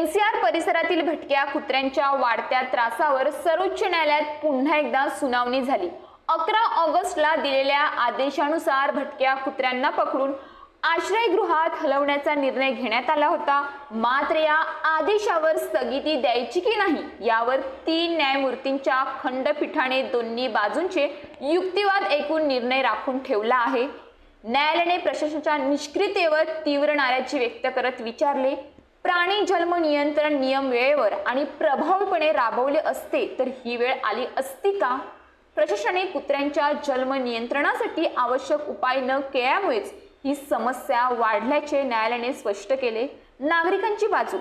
NCR परिसरातील भटक्या कुत्र्यांच्या वाढत्या त्रासावर सर्वोच्च न्यायालयात पुन्हा एकदा सुनावणी झाली. अकरा ऑगस्टला दिलेल्या आदेशानुसार भटक्या कुत्र्यांना पकडून आश्रयगृहात हलवण्याचा निर्णय घेण्यात आला होता. मात्र या आदेशावर स्थगिती द्यायची की नाही यावर तीन न्यायमूर्तींच्या खंडपीठाने दोन्ही बाजूंचे युक्तिवाद ऐकून निर्णय राखून ठेवला आहे. न्यायालयाने प्रशासनाच्या निष्क्रियतेवर तीव्र नाराजी व्यक्त करत विचारले. प्राणी जन्म नियंत्रण नियम वेळेवर आणि प्रभावीपणे राबवले असते तर ही वेळ आली असती का? प्रशासनाने कुत्र्यांच्या जन्म नियंत्रणासाठी आवश्यक उपाय न केल्यामुळेच ही समस्या वाढल्याचे न्यायालयाने स्पष्ट केले. नागरिकांची बाजू.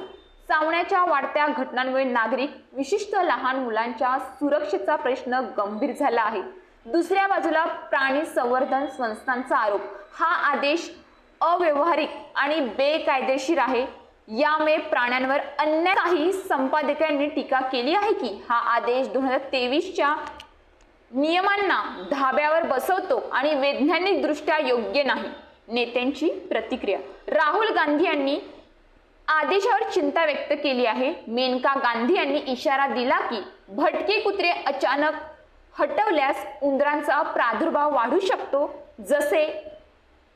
चावण्याच्या वाढत्या घटनांमुळे नागरिक विशिष्ट लहान मुलांच्या सुरक्षेचा प्रश्न गंभीर झाला आहे. दुसऱ्या बाजूला प्राणी संवर्धन संस्थांचा आरोप. हा आदेश अव्यवहारिक आणि बेकायदेशीर आहे. यामुळे प्राण्यांवर अन्य काही संपादकांनी टीका केली आहे की हा आदेश दोन हजार तेवीसच्या नियमांना धाब्यावर बसवतो आणि वैज्ञानिक दृष्ट्या योग्य नाही. नेत्यांची प्रतिक्रिया. राहुल गांधी यांनी आदेशावर चिंता व्यक्त केली आहे. मेनका गांधी यांनी इशारा दिला की भटके कुत्रे अचानक हटवल्यास उंदरांचा प्रादुर्भाव वाढू शकतो जसे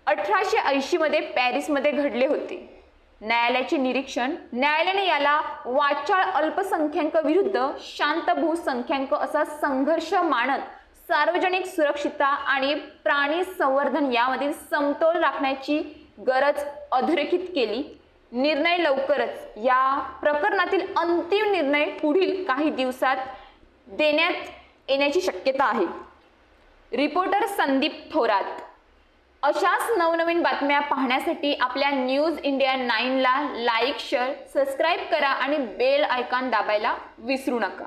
अठराशे ऐंशीमध्ये पॅरिसमध्ये घडले होते. न्यायालयाचे निरीक्षण. न्यायालयाने याला वाचाळ अल्पसंख्याक विरुद्ध शांत बहुसंख्याक असा संघर्ष मानत सार्वजनिक सुरक्षितता आणि प्राणी संवर्धन यामधील समतोल राखण्याची गरज अधोरेखित केली. निर्णय लवकरच या प्रकरणातील अंतिम निर्णय पुढील काही दिवसात देण्यात येण्याची शक्यता आहे. रिपोर्टर संदीप थोरात. अशाच नवनवीन बातम्या पाहण्यासाठी आपल्या न्यूज इंडिया नाईनला लाईक शेअर सबस्क्राईब करा आणि बेल आयकॉन दाबायला विसरू नका.